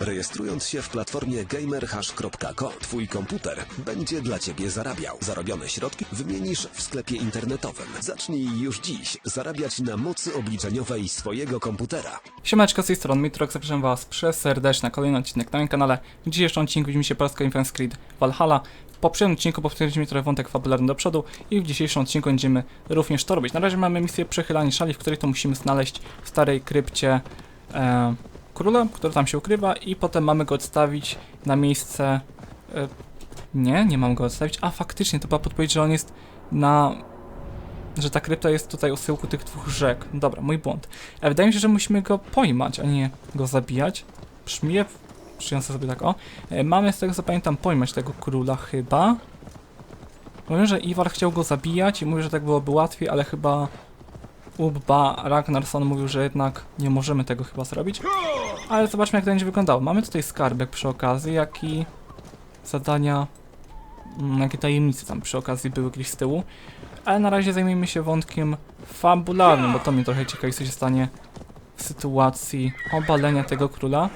Rejestrując się w platformie gamerhash.co, twój komputer będzie dla ciebie zarabiał. Zarobione środki wymienisz w sklepie internetowym. Zacznij już dziś zarabiać na mocy obliczeniowej swojego komputera. Siemeczko z tej strony Mitrok, zapraszam was przez serdecznie na kolejny odcinek na moim kanale. W dzisiejszym odcinku widzimy się po raz kolejny Creed Valhalla. W poprzednim odcinku powtórzyliśmy trochę wątek fabularny do przodu i w dzisiejszym odcinku będziemy również to robić. Na razie mamy misję przechylanie szali, w której to musimy znaleźć w starej krypcie e, króla, który tam się ukrywa i potem mamy go odstawić na miejsce... E, nie, nie mam go odstawić. A faktycznie, to była podpowiedź, że on jest na że ta krypta jest tutaj u syłku tych dwóch rzek. Dobra, mój błąd. E, wydaje mi się, że musimy go pojmać, a nie go zabijać. Brzmi, przyjąłem sobie tak, o. E, mamy z tego co pamiętam pojmać tego króla chyba. Mówię, że Iwar chciał go zabijać i mówi, że tak byłoby łatwiej, ale chyba Ubba Ragnarsson mówił, że jednak nie możemy tego chyba zrobić. Ale zobaczmy jak to będzie wyglądało. Mamy tutaj skarbek przy okazji, jak i zadania, mm, jakie tajemnice tam przy okazji były gdzieś z tyłu. Ale na razie zajmijmy się wątkiem fabularnym, bo to mnie trochę ciekawi, co się stanie w sytuacji obalenia tego króla.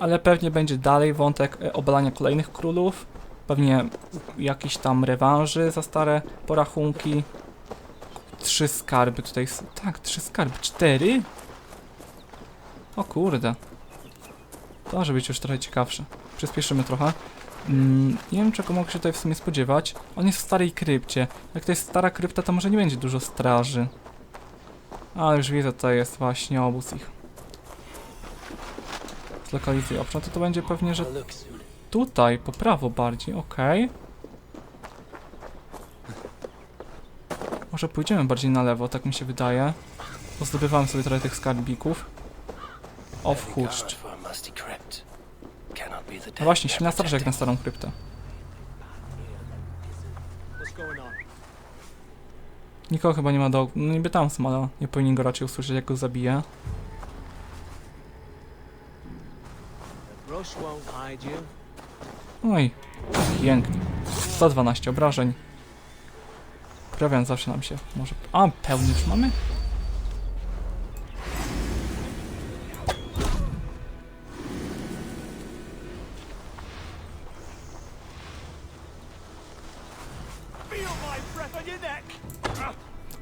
Ale pewnie będzie dalej wątek e, obalania kolejnych królów. Pewnie jakiś tam rewanży za stare porachunki. Trzy skarby tutaj. s- Tak, trzy skarby. Cztery? O kurde. To może być już trochę ciekawsze. Przyspieszymy trochę. Mm, nie wiem czego mogę się tutaj w sumie spodziewać. On jest w starej krypcie. Jak to jest stara krypta, to może nie będzie dużo straży. Ale już widzę, to jest właśnie obóz ich. Zlokalizuj obszar, to to będzie pewnie, że tutaj, po prawo bardziej, okej. Może pójdziemy bardziej na lewo, tak mi się wydaje. Pozdobywałem sobie trochę tych skarbików. O wchórszcz. No właśnie, silna straż jak na starą kryptę. Nikogo chyba nie ma do... No niby tam są, ale nie powinien go raczej usłyszeć jak go zabije. I pięknie. 112 obrażeń. Prowiant zawsze nam się może... A, pełny już mamy?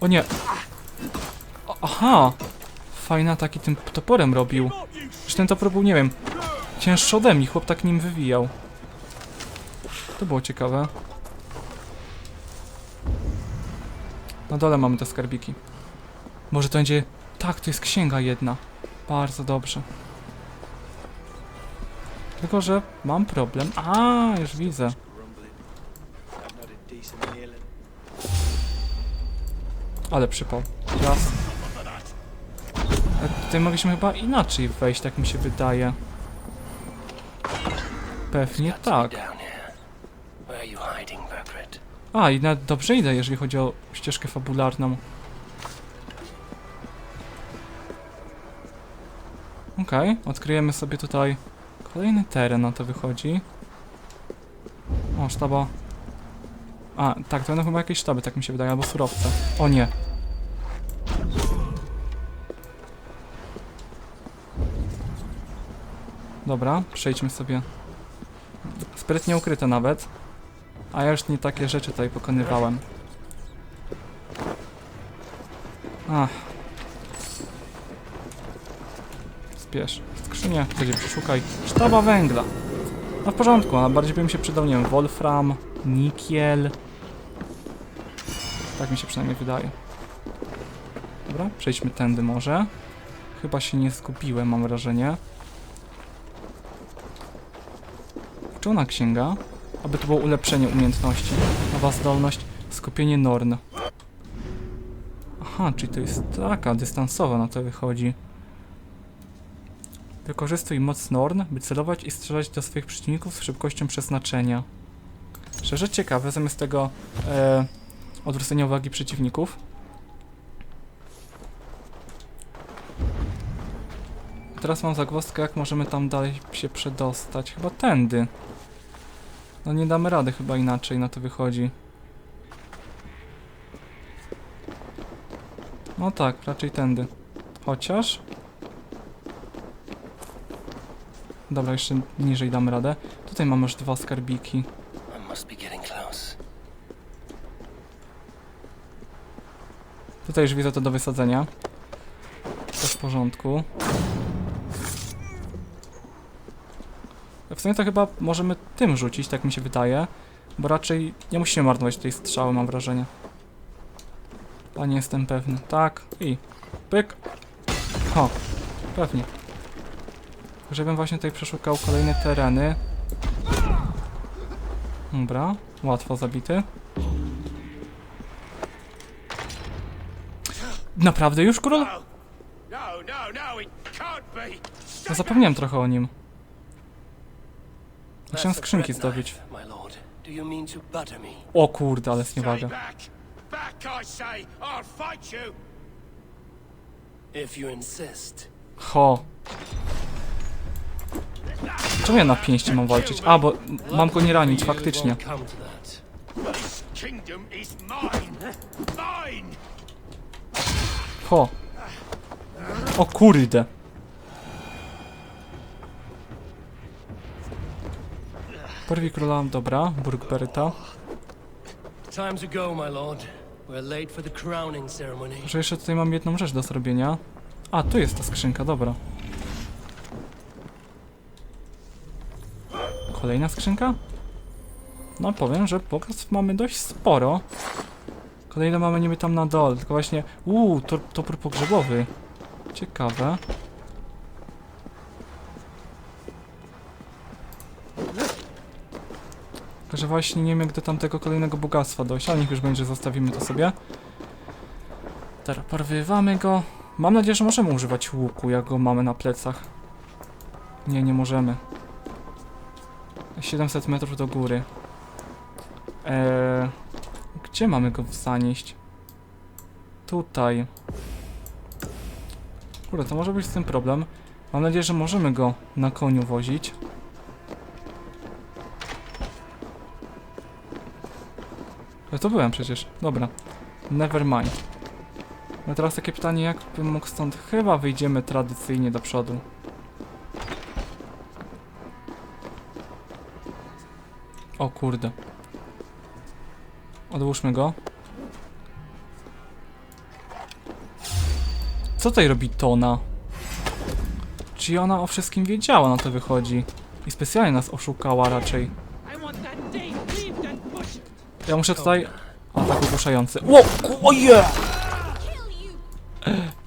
O nie! Aha! Fajna taki tym toporem robił. Że ten topór był, nie wiem, cięższy ode mnie, chłop tak nim wywijał. To było ciekawe. Na dole mamy te skarbiki. Może to będzie... Tak, to jest księga jedna. Bardzo dobrze. Tylko, że mam problem. A, już widzę. Ale przypał. Raz. A tutaj mogliśmy chyba inaczej wejść, tak mi się wydaje. Pewnie tak. A, i nawet dobrze idę, jeżeli chodzi o ścieżkę fabularną. Okej, odkryjemy sobie tutaj kolejny teren, na to wychodzi. O, sztaba. A, tak, to będą chyba jakieś sztaby, tak mi się wydaje, albo surowce. O nie. Dobra, przejdźmy sobie. Sprytnie ukryte nawet. A ja już nie takie rzeczy tutaj pokonywałem. Ach. Spiesz. Skrzynię, gdzie przeszukaj. Sztaba węgla. No w porządku, a bardziej by mi się przydał, nie wiem, wolfram, nikiel. Tak mi się przynajmniej wydaje. Dobra, przejdźmy tędy może. Chyba się nie zgubiłem, mam wrażenie. Uczona księga. Aby to było ulepszenie umiejętności. Nowa zdolność, skupienie Norn. Aha, czyli to jest taka, dystansowa na to wychodzi. Wykorzystuj moc Norn, by celować i strzelać do swoich przeciwników z szybkością przeznaczenia. Szczerze ciekawe, zamiast tego e, odwrócenia uwagi przeciwników. Teraz mam zagwozdkę, jak możemy tam dalej się przedostać. Chyba tędy. No nie damy rady chyba inaczej, na to wychodzi. No tak, raczej tędy. Chociaż... Dobra, jeszcze niżej damy radę. Tutaj mamy już dwa skarbiki. Tutaj już widzę to do wysadzenia. To w porządku. W sumie to chyba możemy tym rzucić, tak mi się wydaje. Bo raczej nie musimy marnować tej strzały, mam wrażenie. A nie jestem pewny. Tak, i pyk. Ho, pewnie. Żebym właśnie tutaj przeszukał kolejne tereny. Dobra, łatwo zabity. Naprawdę już król? No, no, no. Ja zapomniałem trochę o nim. Chciałem That's a skrzynki bread zdobyć. knife, my lord. Do you mean to butter me? O kurde, ale Stay zniewaga. Ho. Czemu ja na pięści mam walczyć? A, bo mam go nie ranić, faktycznie. Ho. O kurde. Porwi króla, dobra, Burgberyta. Time to go, my lord. We're late for the crowning ceremony. Że jeszcze tutaj mam jedną rzecz do zrobienia. A, tu jest ta skrzynka, dobra. Kolejna skrzynka? No powiem, że bogactw mamy dość sporo. Kolejne mamy niby tam na dole, tylko właśnie... Uuu, to, topór pogrzebowy. Ciekawe. Tylko, że właśnie nie wiem jak do tamtego kolejnego bogactwa dojść, ale niech już będzie, zostawimy to sobie. Teraz porwywamy go. Mam nadzieję, że możemy używać łuku, jak go mamy na plecach. Nie, nie możemy. 700 metrów do góry. Eee, gdzie mamy go zanieść? Tutaj. Kurde, to może być z tym problem. Mam nadzieję, że możemy go na koniu wozić. Ale to byłem przecież. Dobra. Never mind. No teraz takie pytanie, jak bym mógł stąd? Chyba wyjdziemy tradycyjnie do przodu. O kurde. Odłóżmy go. Co tutaj robi Tona? Czy ona o wszystkim wiedziała, na to wychodzi? I specjalnie nas oszukała raczej. Ja muszę tutaj... Atak ogłuszający. Ło! Oje!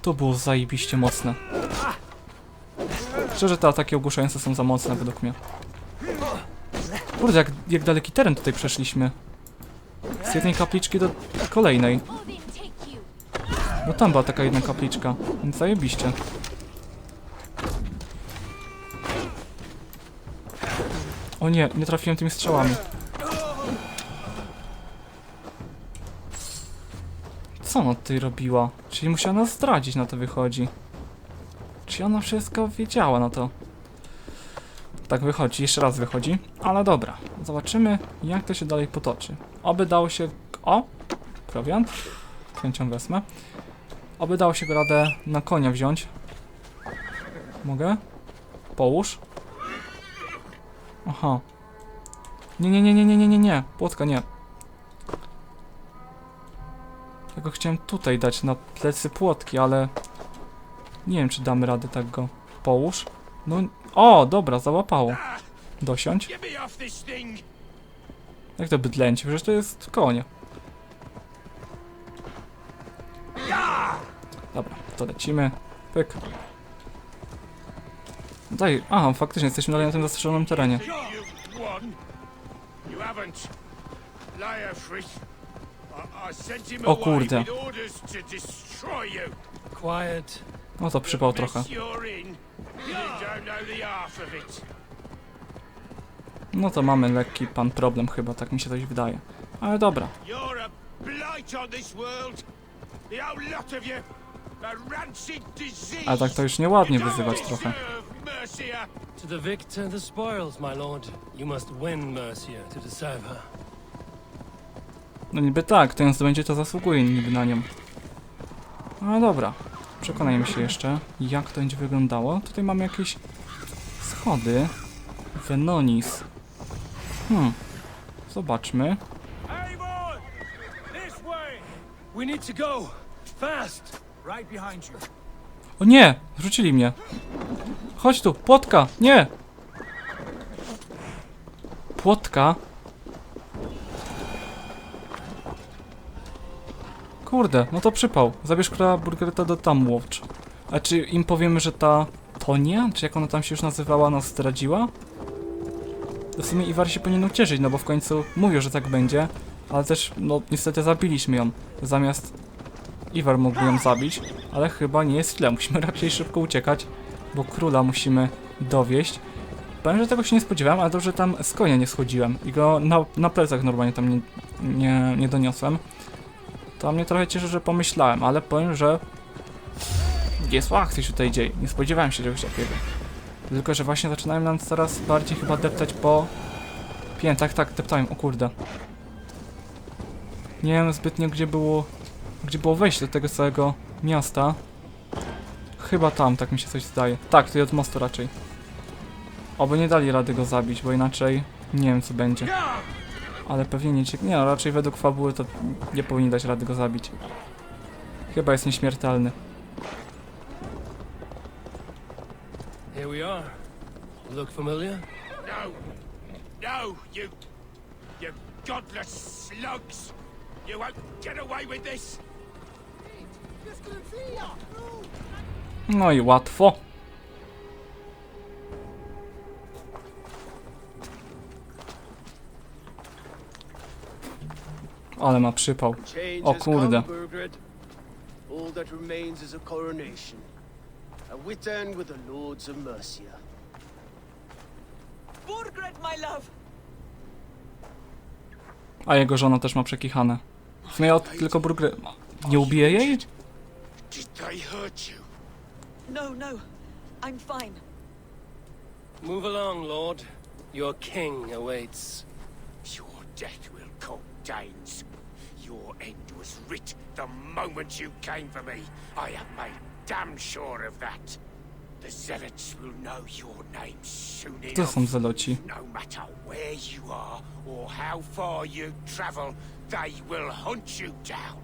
To było zajebiście mocne. Szczerze, te ataki ogłuszające są za mocne według mnie. Kurde, jak, jak daleki teren tutaj przeszliśmy. Z jednej kapliczki do kolejnej. No tam była taka jedna kapliczka, więc zajebiście. O nie, nie trafiłem tymi strzałami. Co ona tutaj robiła? Czyli musiała nas zdradzić, na to wychodzi. Czy ona wszystko wiedziała na to? Tak wychodzi, jeszcze raz wychodzi. Ale dobra, zobaczymy jak to się dalej potoczy. Oby dało się... O! Prowiant. Chęcią wezmę. Oby dało się go radę na konia wziąć. Mogę? Połóż. Aha. Nie, nie, nie, nie, nie, nie, nie, nie. Płotka, nie. Ja go chciałem tutaj dać na plecy płotki, ale... Nie wiem, czy damy radę tak go. Połóż. No... O, dobra, załapało. Dosiądź. Jak to bydlęcie? Przecież to jest konie. Dobra, to lecimy. Pyk. Daj, aha, faktycznie jesteśmy dalej na tym zastrzeżonym terenie. O away kurde. with orders to destroy you. Quiet. No to przypał The trochę. The. No to mamy lekki pan problem chyba, tak mi się coś wydaje. Ale dobra. A. The tak to już nieładnie wyzywać trochę. To the victor, the spoils, my lord. You must win Mercia to deserve her. No niby tak, ten zdobędzie to zasługuje niby na nią. Ale dobra. Przekonajmy się jeszcze, jak to będzie wyglądało. Tutaj mamy jakieś schody. Venonis. Hmm. Zobaczmy. O nie! Rzucili mnie. Chodź tu, płotka! Nie! Płotka? Kurde, no to przypał. Zabierz króla burgerta do Tamwatch. A czy im powiemy, że ta Tonia, czy jak ona tam się już nazywała, nas zdradziła? W sumie Iwar się powinien ucieszyć, no bo w końcu mówił, że tak będzie. Ale też, no niestety zabiliśmy ją. Zamiast Iwar mógłby ją zabić, ale chyba nie jest źle. Musimy raczej szybko uciekać, bo króla musimy dowieść. Powiem, że tego się nie spodziewałem, ale dobrze tam z konia nie schodziłem i go na, na plecach normalnie tam nie, nie, nie doniosłem. To mnie trochę cieszy, że pomyślałem, ale powiem, że jest akcja się tutaj dzieje. Nie spodziewałem się czegoś takiego. Tylko, że właśnie zaczynają nam coraz bardziej chyba deptać po piętach. Tak, deptałem, o kurde. Nie wiem zbytnio, gdzie było gdzie było wejście do tego całego miasta. Chyba tam, tak mi się coś zdaje. Tak, tutaj od mostu raczej. Oby nie dali rady go zabić, bo inaczej nie wiem co będzie. Ale pewnie nie ciek... Nie no, raczej według fabuły to nie powinni dać rady go zabić. Chyba jest nieśmiertelny. Here we are. Look familiar? No! No, you... You godless slugs! You won't get away with this! No i łatwo. Ale ma przypał. O kurde. Burgred. All that remains is a coronation. End with the Lords of Mercia. Burgred, my love! A jego żona też ma przekichane. W sumie od tylko burgry... Nie ubije jej? Did they hurt you? No, no. I'm fine. Move along, Lord. Your king awaits. Your death will come, Danes. Your end was writ the moment you came for me. I have made damn sure of that. The zealots will know your name soon To enough. są zeloci. No matter where you are or how far you travel, they will hunt you down.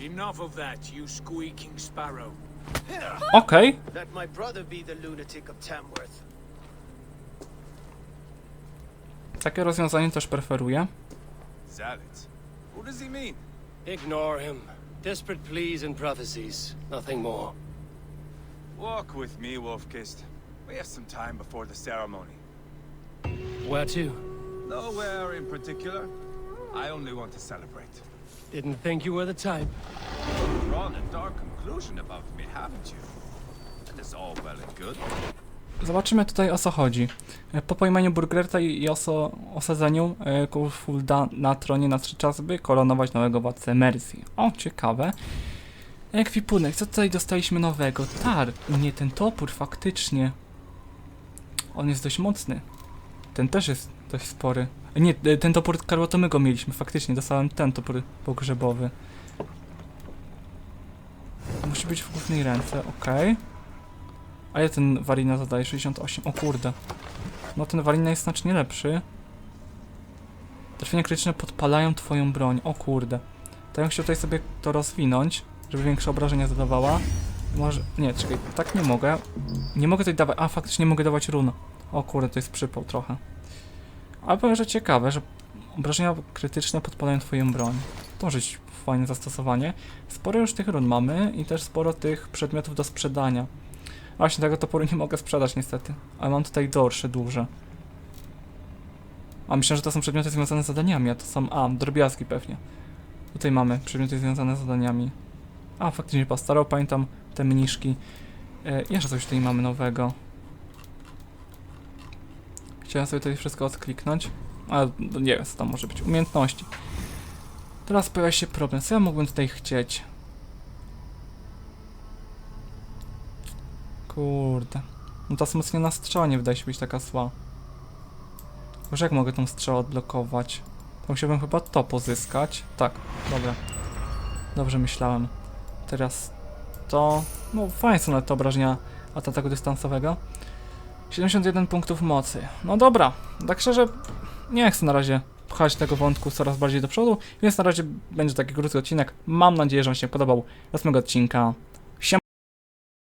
Enough of that, you squeaking sparrow. Okej. Let my brother be the lunatic of Tamworth. Takie rozwiązanie też preferuję. Zealots? What does he mean? Ignore him. Desperate pleas and prophecies. Nothing more. Walk with me, Wolfkist. We have some time before the ceremony. Where to? Nowhere in particular. I only want to celebrate. Didn't think you were the type. You've drawn a dark conclusion about me, haven't you? That is all well and good. Zobaczymy tutaj o co chodzi. E, Po pojmaniu Burgerta i oso, osadzeniu e, Kulfulda na tronie na trzy czasy, by koronować nowego władcę Mercji. O, ciekawe. Ekwipunek, co tutaj dostaliśmy nowego? Tar, nie ten topór, faktycznie. On jest dość mocny. Ten też jest dość spory. E, Nie, ten topór karłotomego mieliśmy, faktycznie, dostałem ten topór pogrzebowy. Musi być w głównej ręce, okej. A ile ten Warina zadaje? 68. O kurde. No ten Warina jest znacznie lepszy. Trafienia krytyczne podpalają twoją broń. O kurde. To ja chciał tutaj sobie to rozwinąć, żeby większe obrażenia zadawała. Może... Nie, czekaj, tak nie mogę. Nie mogę tutaj dawać... A, faktycznie mogę dawać run. O kurde, to jest przypał trochę. Ale powiem, że ciekawe, że obrażenia krytyczne podpalają twoją broń. To być fajne zastosowanie. Sporo już tych run mamy i też sporo tych przedmiotów do sprzedania. Właśnie tego toporu nie mogę sprzedać niestety. Ale mam tutaj dorsze duże. A myślę, że to są przedmioty związane z zadaniami, a to są... A, drobiazgi pewnie. Tutaj mamy przedmioty związane z zadaniami. A, faktycznie pastarał, pamiętam te mniszki. E, jeszcze coś tutaj mamy nowego. Chciałem sobie tutaj wszystko odkliknąć. Ale nie wiem, co tam może być. Umiejętności. Teraz pojawia się problem. Co ja mógłbym tutaj chcieć? Kurde. No ta wzmocniona strzała nie wydaje się być taka zła. Może jak mogę tą strzałę odblokować? To musiałbym chyba to pozyskać. Tak, dobra. Dobrze myślałem. Teraz to... No fajnie są nawet te obrażenia ataku dystansowego. 71 punktów mocy. No dobra, tak szczerze, nie chcę na razie pchać tego wątku coraz bardziej do przodu, więc na razie będzie taki krótki odcinek. Mam nadzieję, że Wam się podobał. Do następnego odcinka.